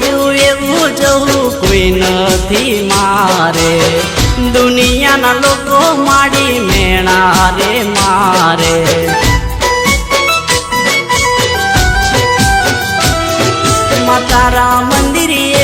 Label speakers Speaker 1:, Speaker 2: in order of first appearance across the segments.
Speaker 1: કેવું એવું જવું કોઈ નથી મારે. દુનિયાના લોકો માડી મેણા રે મારે. માતારા મંદિરે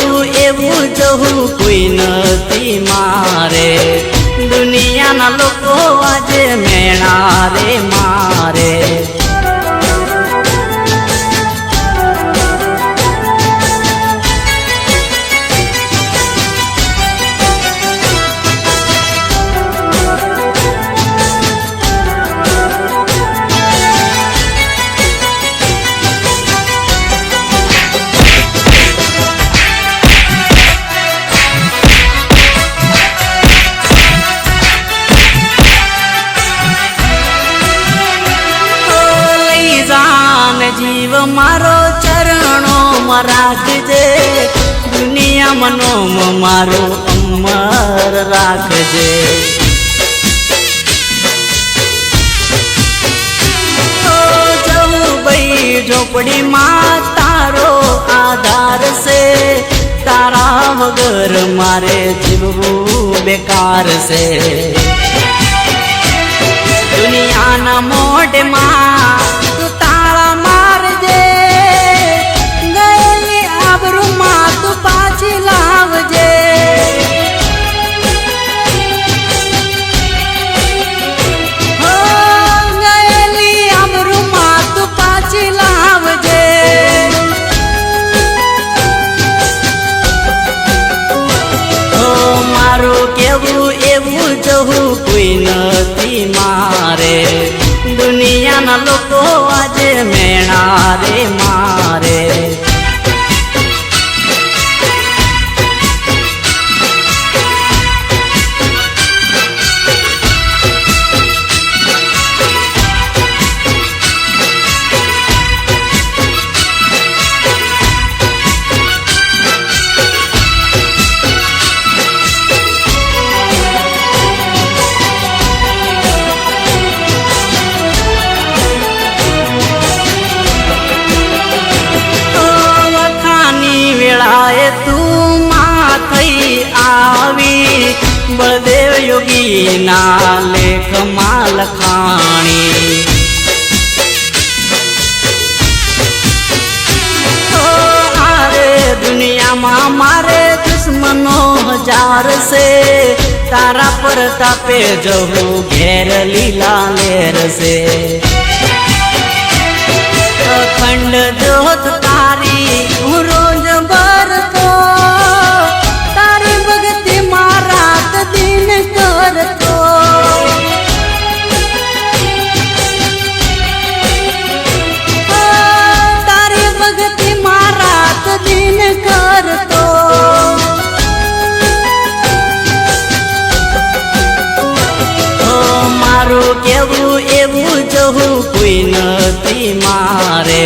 Speaker 1: મારું એવું જવું કોઈ નથી મારે. દુનિયાના લોકો આજે મેણા રે મારો ચરણોમાં રાખજે દુનિયા મનોમ મારો અમર રાખજે. ઝોપડી માં તારો આધાર છે, તારા વગર મારે જીવવું બેકાર છે. દુનિયાના મોઢમાં લોકો આજે મેણા યોગીના લેખમાં લખાણી દુનિયામાં મારે દુશ્મનો હજાર છે. તારા પર તાપે જવું ઘેર લીલા લેર છે. અખંડ જોત કરતો. મારું કેવું એવું જવું કોઈ નથી મારે.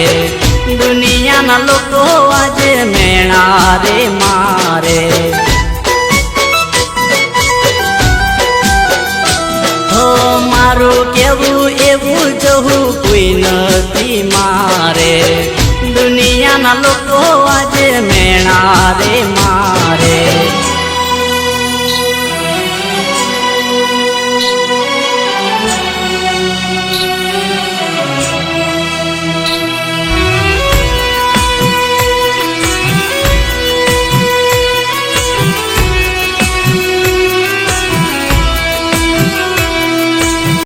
Speaker 1: દુનિયાના લોકો આજે મેણા રે મારે. મારું કેવું એવું જવું કોઈ નથી મારે. દુનિયાના લોકો આજે મેણા રે મારે.